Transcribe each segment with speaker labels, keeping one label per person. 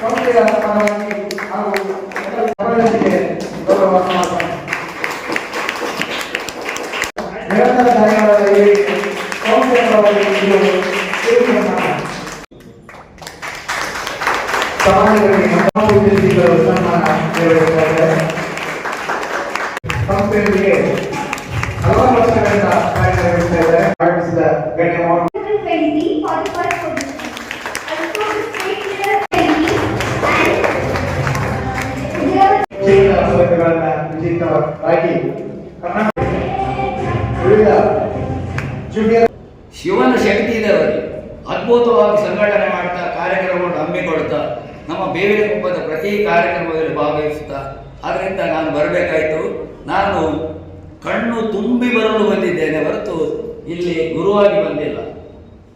Speaker 1: ಸಂಸ್ಥೆಯ ಪರವಾಗಿ ಹಾಗೂ ಎಲ್ಲ ಸಮಾಜಕ್ಕೆ ಗೌರವವನ್ನು ಮಾಡ್ತಾರೆ ನಿರಂತರ ಧನ್ಯವಾದ ಈ ಸಂಸ್ಥೆಯ ಪರವಾಗಿ ಇದು ಸೇವೆಯನ್ನು ಸಮಾಜಗಳಿಗೆ ನಮ್ಮ ಉದ್ದೇಶಿಗಳು ಸನ್ಮಾನ
Speaker 2: ಪ್ರತಿ ಕಾರ್ಯಕ್ರಮದಲ್ಲಿ ಭಾಗವಹಿಸುತ್ತಾ ಅದರಿಂದ ನಾನು ಬರಬೇಕಾಯಿತು. ನಾನು ಕಣ್ಣು ತುಂಬಿ ಬರಲು ಬಂದಿದ್ದೇನೆ ಹೊರತು ಇಲ್ಲಿ ಗುರುವಾಗಿ ಬಂದಿಲ್ಲ.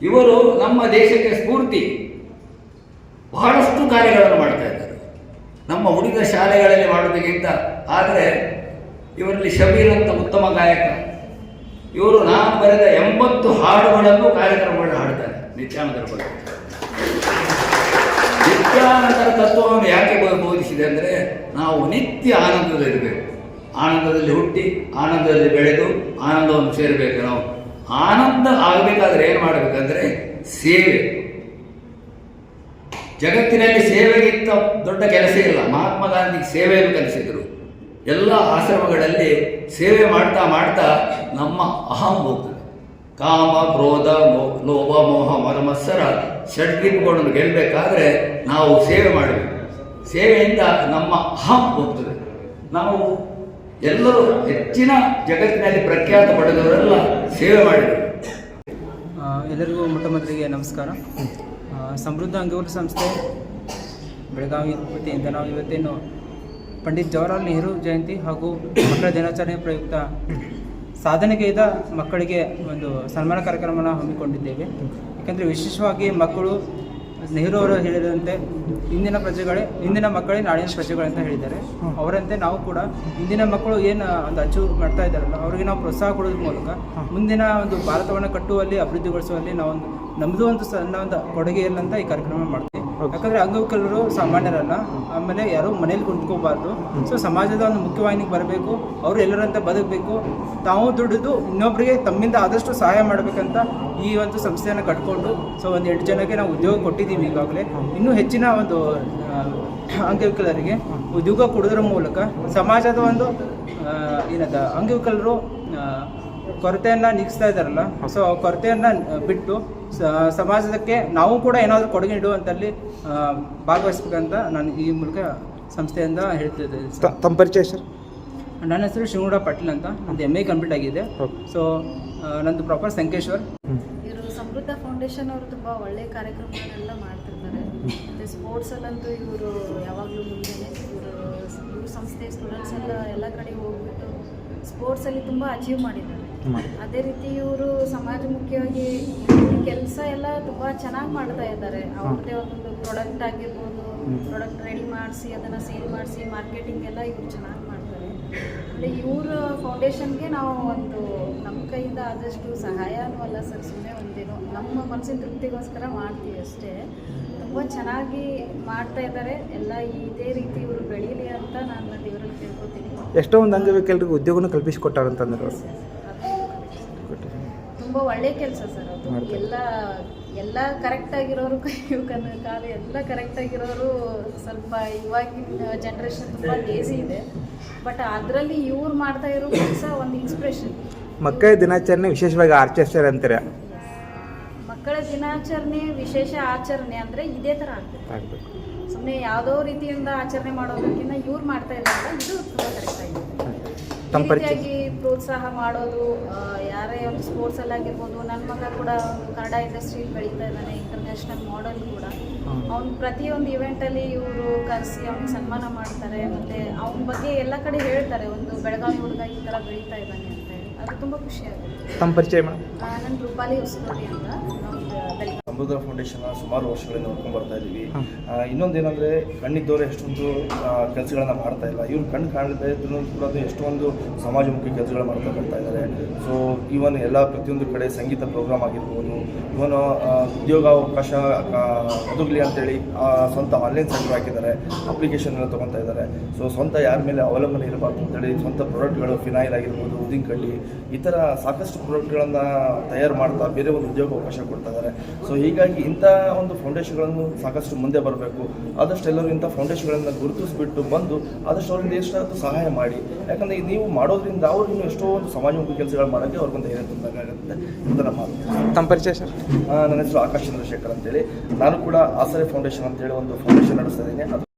Speaker 2: ಇವರು ನಮ್ಮ ದೇಶಕ್ಕೆ ಸ್ಫೂರ್ತಿ. ಬಹಳಷ್ಟು ಕಾರ್ಯಗಳನ್ನು ಮಾಡ್ತಾ ಇದ್ದಾರೆ. ನಮ್ಮ ಉಳಿದ ಶಾಲೆಗಳಲ್ಲಿ ಮಾಡೋದಕ್ಕಿಂತ ಆದರೆ ಇವರಲ್ಲಿ ಶಬೀರ್ ಅಂತ ಉತ್ತಮ ಗಾಯಕ. ಇವರು ನಾನು ಬರೆದ ಎಂಬತ್ತು ಹಾಡುಗಳನ್ನು ಕಾರ್ಯಕ್ರಮಗಳನ್ನು ಹಾಡ್ತಾರೆ ನಿತ್ಯಾನಂದರ ಬಗ್ಗೆ ನಿತ್ಯಾನಂದರ ತತ್ವವನ್ನು ಯಾಕೆ ಬೋಧಿಸಿದೆ ಅಂದರೆ ನಾವು ನಿತ್ಯ ಆನಂದದಲ್ಲಿರಬೇಕು ಆನಂದದಲ್ಲಿ ಹುಟ್ಟಿ, ಆನಂದದಲ್ಲಿ ಬೆಳೆದು, ಆನಂದವನ್ನು ಸೇರಬೇಕು ನಾವು. ಆನಂದ ಆಗಬೇಕಾದ್ರೆ ಏನು ಮಾಡಬೇಕಂದ್ರೆ ಸೇವೆ. ಜಗತ್ತಿನಲ್ಲಿ ಸೇವೆಗಿಂತ ದೊಡ್ಡ ಕೆಲಸ ಇಲ್ಲ. ಮಹಾತ್ಮ ಗಾಂಧಿ ಸೇವೆಯನ್ನು ಕಲಿಸಿದರು ಎಲ್ಲ ಆಶ್ರಮಗಳಲ್ಲಿ ಸೇವೆ ಮಾಡ್ತಾ ಮಾಡ್ತಾ ನಮ್ಮ ಅಹಂ ಹೋಗ್ತದೆ. ಕಾಮ ಕ್ರೋಧ ಲೋಭ, ಮೋಹ ಮರಮತ್ಸರ ಷಡ್ಗಿಂಪುಗಳನ್ನು ಗೆಲ್ಲಬೇಕಾದ್ರೆ ನಾವು ಸೇವೆ ಮಾಡಬೇಕು. ಸೇವೆಯಿಂದ ನಮ್ಮ ಅಹಂ ಹೋಗ್ತದೆ. ನಾವು ಎಲ್ಲರೂ ಹೆಚ್ಚಿನ ಜಗತ್ತಿನಲ್ಲಿ ಪ್ರಖ್ಯಾತ ಪಡೆದವರೆಲ್ಲ ಸೇವೆ ಮಾಡಿದರು
Speaker 3: ಎಲ್ಲರಿಗೂ ಮೊಟ್ಟ ನಮಸ್ಕಾರ. ಸಮೃದ್ಧ ಅಂಗೂರ ಸಂಸ್ಥೆ, ಬೆಳಗಾವಿ ವತಿಯಿಂದ ನಾವು ಇವತ್ತೇನು ಪಂಡಿತ್ ಜವಾಹರ್ಲಾಲ್ ನೆಹರು ಜಯಂತಿ ಹಾಗೂ ಮಕ್ಕಳ ದಿನಾಚರಣೆ ಪ್ರಯುಕ್ತ ಸಾಧನೆಗೈದ ಮಕ್ಕಳಿಗೆ ಒಂದು ಸನ್ಮಾನ ಕಾರ್ಯಕ್ರಮನ ಹಮ್ಮಿಕೊಂಡಿದ್ದೇವೆ. ಯಾಕಂದರೆ ವಿಶೇಷವಾಗಿ ಮಕ್ಕಳು, ನೆಹರು ಅವರು ಹೇಳಿದಂತೆ ಇಂದಿನ ಪ್ರಜೆಗಳೇ ಇಂದಿನ ಮಕ್ಕಳೇ ನಾಳಿನ ಪ್ರಜೆಗಳು ಅಂತ ಹೇಳಿದ್ದಾರೆ. ಅವರಂತೆ ನಾವು ಕೂಡ ಇಂದಿನ ಮಕ್ಕಳು ಏನು ಒಂದು ಅಚೀವ್ ಮಾಡ್ತಾ ಇದ್ದಾರಲ್ಲ, ಅವರಿಗೆ ನಾವು ಪ್ರೋತ್ಸಾಹ ಕೊಡೋದ್ರ ಮೂಲಕ ಮುಂದಿನ ಒಂದು ಭಾರತವನ್ನು ಕಟ್ಟುವಲ್ಲಿ, ಅಭಿವೃದ್ಧಿಗೊಳಿಸುವಲ್ಲಿ ನಾವು ನಮ್ಮದು ಒಂದು ಸಣ್ಣ ಒಂದು ಕೊಡುಗೆ ಇಲ್ಲ ಅಂತ ಈ ಕಾರ್ಯಕ್ರಮ ಮಾಡ್ತೀವಿ. ಯಾಕಂದ್ರೆ ಅಂಗವಿಕಲರು ಸಾಮಾನ್ಯರಲ್ಲ. ಆಮೇಲೆ ಯಾರು ಮನೇಲಿ ಕುಂತ್ಕೋಬಾರ್ದು. ಸೊ ಸಮಾಜದ ಒಂದು ಮುಖ್ಯವಾಹಿನಿಗೆ ಬರಬೇಕು. ಅವರು ಎಲ್ಲರಂತ ಬದುಕಬೇಕು. ತಾವು ದುಡಿದು ಇನ್ನೊಬ್ಬರಿಗೆ ತಮ್ಮಿಂದ ಆದಷ್ಟು ಸಹಾಯ ಮಾಡಬೇಕಂತ ಈ ಒಂದು ಸಂಸ್ಥೆಯನ್ನು ಕಟ್ಕೊಂಡು ಸೊ ಒಂದು ಎಂಟು ಜನಕ್ಕೆ ನಾವು ಉದ್ಯೋಗ ಕೊಟ್ಟಿದ್ದೀವಿ ಈಗಾಗಲೇ. ಇನ್ನೂ ಹೆಚ್ಚಿನ ಒಂದು ಅಂಗವಿಕಲರಿಗೆ ಉದ್ಯೋಗ ಕೊಡೋದ್ರ ಮೂಲಕ ಸಮಾಜದ ಒಂದು ಏನದ ಅಂಗವಿಕಲರು ಕೊರತೆಯನ್ನ ನೀಗಿಸ್ತಾ ಇದ್ದಾರಲ್ಲ. ಸೊ ಆ ಕೊರತೆಯನ್ನು ಬಿಟ್ಟು ಸಮಾಜಕ್ಕೆ ನಾವು ಕೂಡ ಏನಾದರೂ ಕೊಡುಗೆ ನೀಡುವಂತಲ್ಲಿ ಆ, ಭಾಗವಹಿಸ್ಬೇಕಂತ ನಾನು ಈ ಮೂಲಕ ಸಂಸ್ಥೆಯಿಂದ ಹೇಳ್ತಿದ್ದೆ ಸರ್.
Speaker 4: ತಮ್ಮ ಪರಿಚಯ ಸರ್?
Speaker 3: ನನ್ನ ಹೆಸರು ಶಿವಗೌಡ ಪಾಟೀಲ್ ಅಂತ ನಂದು ಎಂ ಎ ಕಂಪ್ಲೀಟ್ ಆಗಿದೆ. ಸೊ ನಂದು ಪ್ರಾಪರ್ ಸಂಕೇಶ್ವರ್.
Speaker 5: ಇವರು ಸಮೃದ್ಧ ಫೌಂಡೇಶನ್ ಅವರು ತುಂಬ ಒಳ್ಳೆಯ ಕಾರ್ಯಕ್ರಮಗಳೆಲ್ಲ ಮಾಡ್ತಿರ್ತಾರೆ. ಮತ್ತು ಸ್ಪೋರ್ಟ್ಸಲ್ಲಂತೂ ಇವರು ಯಾವಾಗಲೂ ಮುಂದೆ ಇವರು ಇವ್ರ ಸಂಸ್ಥೆ ಸ್ಟೂಡೆಂಟ್ಸ್ ಎಲ್ಲ ಎಲ್ಲ ಕಡೆ ಹೋಗ್ಬಿಟ್ಟು ಸ್ಪೋರ್ಟ್ಸಲ್ಲಿ ತುಂಬ ಅಚೀವ್ ಮಾಡಿದ್ದಾರೆ. ಅದೇ ರೀತಿ ಇವರು ಸಮಾಜಮುಖಿಯಾಗಿ ಕೆಲಸ ಎಲ್ಲ ತುಂಬಾ ಚೆನ್ನಾಗಿ ಮಾಡ್ತಾ ಇದ್ದಾರೆ. ಅವ್ರದ್ದೇ ಒಂದೊಂದು ಪ್ರಾಡಕ್ಟ್ ಆಗಿರ್ಬೋದು ಪ್ರಾಡಕ್ಟ್ ರೆಡಿ ಮಾಡಿಸಿ ಅದನ್ನ ಸೇಲ್ ಮಾಡಿಸಿ ಮಾರ್ಕೆಟಿಂಗ್ ಎಲ್ಲ ಇವ್ರು ಚೆನ್ನಾಗಿ ಮಾಡ್ತಾರೆ. ಅಂದರೆ ಇವ್ರ ಫೌಂಡೇಶನ್ಗೆ ನಾವು ಒಂದು ನಮ್ಮ ಕೈಯಿಂದ ಆದಷ್ಟು ಸಹಾಯನೂ ಅಲ್ಲ ಸರ್ ಸುಮ್ಮನೆ ಒಂದೇನೋ ನಮ್ಮ ಮನಸ್ಸಿನ ತೃಪ್ತಿಗೋಸ್ಕರ ಮಾಡ್ತೀವಿ ಅಷ್ಟೇ. ತುಂಬ ಚೆನ್ನಾಗಿ ಮಾಡ್ತಾ ಇದ್ದಾರೆ. ಎಲ್ಲ ಇದೇ ರೀತಿ ಇವರು ಬೆಳೀಲಿ ಅಂತ ನಾನು ದೇವರಲ್ಲಿ ಕೇಳ್ಕೊತೀನಿ.
Speaker 4: ಎಷ್ಟೋ ಒಂದು ಅಂಗವಿಕಲರಿಗೆ ಉದ್ಯೋಗನ ಕಲ್ಪಿಸಿಕೊಟ್ಟಾರಂತಂದ್ರೆ ಅವ್ರು.
Speaker 5: ತುಂಬ ಒಳ್ಳೆ ಕೆಲಸ ಸರ್ ಅದು. ಎಲ್ಲ ಎಲ್ಲ ಕರೆಕ್ಟ್ ಆಗಿರೋರು ಕಣ್ಣು ಕಾಲು ಎಲ್ಲ ಕರೆಕ್ಟ್ ಆಗಿರೋರು ಸ್ವಲ್ಪ ಇವಾಗಿನ ಜನ್ರೇಷನ್ ತುಂಬ ಲೇಸಿ ಇದೆ. ಬಟ್ ಅದರಲ್ಲಿ ಇವ್ರು ಮಾಡ್ತಾ ಇರೋ ಕೆಲಸ ಒಂದು ಇನ್ಸ್ಪಿರೇಷನ್
Speaker 4: ಮಕ್ಕಳ ದಿನಾಚರಣೆ ವಿಶೇಷವಾಗಿ ಆಚರಿಸ್ತಾರೆ ಅಂತಾರೆ?
Speaker 5: ಮಕ್ಕಳ ದಿನಾಚರಣೆ ವಿಶೇಷ ಆಚರಣೆ ಅಂದರೆ ಇದೇ ಥರ ಆಗ್ತದೆ.
Speaker 4: ಆಗ್ಬೇಕು.
Speaker 5: ಸುಮ್ಮನೆ ಯಾವುದೋ ರೀತಿಯಿಂದ ಆಚರಣೆ ಮಾಡೋದಕ್ಕಿಂತ ಇವ್ರು ಮಾಡ್ತಾ ಇದ್ದಾರೆ ಇದು ತುಂಬ ಕರೆಕ್ಟ್ ಆಗಿದೆ. ಈ ರೀತಿಯಾಗಿ ಪ್ರೋತ್ಸಾಹ ಮಾಡೋದು ಯಾರೇ ಒಂದು ಸ್ಪೋರ್ಟ್ಸ್ ಅಲ್ಲಿ ಆಗಿರ್ಬೋದು ನನ್ನ ಮಗ ಕೂಡ ಕನ್ನಡ ಇಂಡಸ್ಟ್ರಿ ಬೆಳೀತಾ ಇದ್ದಾನೆ ಇಂಟರ್ನ್ಯಾಷನಲ್ ಮಾಡೆಲ್ ಕೂಡ. ಅವ್ನ ಪ್ರತಿಯೊಂದು ಇವೆಂಟಲ್ಲಿ ಇವರು ಕರೆಸಿ ಅವ್ನಿಗೆ ಸನ್ಮಾನ ಮಾಡ್ತಾರೆ ಮತ್ತು ಅವನ ಬಗ್ಗೆ ಎಲ್ಲ ಕಡೆ ಹೇಳ್ತಾರೆ ಒಂದು ಬೆಳಗಾವಿ ಹುಡುಗ ಈ ಥರ ಬೆಳೀತಾ ಇದ್ದಾನೆ ಅಂತ ಹೇಳಿ. ಅದು ತುಂಬ ಖುಷಿ ಆಗುತ್ತೆ.
Speaker 4: ತಮ್ಮ ಪರಿಚಯ ಮೇಡಮ್
Speaker 5: ನನ್ನ ರೂಪಾಲಿ ಹೊಸಕೋಟಿ ಅಂತ ಬೆಳಗಾವಿ
Speaker 6: ಸಮೃದ್ಧ ಫೌಂಡೇಶನ್ ಸುಮಾರು ವರ್ಷಗಳಿಂದ ನೋಡ್ಕೊಂಡು ಬರ್ತಾ ಇದ್ದೀವಿ. ಇನ್ನೊಂದೇನೆಂದರೆ ಕಣ್ಣಿದ್ದವರು ಎಷ್ಟೊಂದು ಕೆಲಸಗಳನ್ನ ಮಾಡ್ತಾ ಇಲ್ಲ. ಇವ್ರು ಕಣ್ಣು ಕಾಣದೇ ಇದ್ರೂ ಕೂಡ ಎಷ್ಟೊಂದು ಸಮಾಜಮುಖಿ ಕೆಲಸಗಳು ಮಾಡ್ತಾ ಬರ್ತಾ ಇದ್ದಾರೆ ಸೊ ಇವನ್ ಎಲ್ಲ ಪ್ರತಿಯೊಂದು ಕಡೆ ಸಂಗೀತ ಪ್ರೋಗ್ರಾಮ್ ಆಗಿರ್ಬೋದು ಇವನು ಉದ್ಯೋಗಾವಕಾಶ ಒದಗಲಿ ಅಂತೇಳಿ ಆ, ಸ್ವಂತ ಆನ್ಲೈನ್ ಸೆಂಟರ್ ಹಾಕಿದ್ದಾರೆ ಅಪ್ಲಿಕೇಶನ್ ಎಲ್ಲ ತೊಗೊತಾ ಇದ್ದಾರೆ ಸೊ ಸ್ವಂತ ಯಾರ ಮೇಲೆ ಅವಲಂಬನೆ ಇರಬಾರ್ದು ಅಂತೇಳಿ ಸ್ವಂತ ಪ್ರಾಡಕ್ಟ್ಗಳು ಫಿನಾಯಿಲ್ ಆಗಿರ್ಬೋದು ಉದ್ದಿನ ಕಡ್ಡಿ ಈ ಥರ ಸಾಕಷ್ಟು ಪ್ರಾಡಕ್ಟ್ಗಳನ್ನು ತಯಾರು ಮಾಡ್ತಾ ಬೇರೆ ಒಂದು ಉದ್ಯೋಗ ಅವಕಾಶ ಕೊಡ್ತಾ ಇದ್ದಾರೆ ಸೊ ಹೀಗಾಗಿ ಇಂಥ ಒಂದು ಫೌಂಡೇಶನ್ಗಳನ್ನು ಸಾಕಷ್ಟು ಮುಂದೆ ಬರಬೇಕು. ಆದಷ್ಟು ಎಲ್ಲರೂ ಇಂಥ ಫೌಂಡೇಶನ್ಗಳನ್ನು ಗುರುತಿಸ್ಬಿಟ್ಟು ಬಂದು ಆದಷ್ಟು ಅವ್ರಿಂದ ಎಷ್ಟು ಸಹಾಯ ಮಾಡಿ. ಯಾಕಂದರೆ ನೀವು ಮಾಡೋದ್ರಿಂದ ಅವ್ರು ಇನ್ನೂ ಎಷ್ಟೋ ಒಂದು ಸಮಾಜಮುಖಿ ಕೆಲಸಗಳು ಮಾಡೋಕ್ಕೆ ಅವ್ರಿಗೊಂದು ಧೈರ್ಯ ಅಂತ ನಮ್ಮ
Speaker 4: ತಮ್ಮ ಪರಿಚಯ ಸರ್.
Speaker 6: ನನ್ನ ಹೆಸರು ಆಕಾಶ್ ಚಂದ್ರಶೇಖರ್ ಅಂತೇಳಿ. ನಾನು ಕೂಡ ಆಸರೆ ಫೌಂಡೇಶನ್ ಅಂತೇಳಿ ಒಂದು ಫೌಂಡೇಶನ್ ನಡೆಸ್ತಾ ಇದ್ದೀನಿ.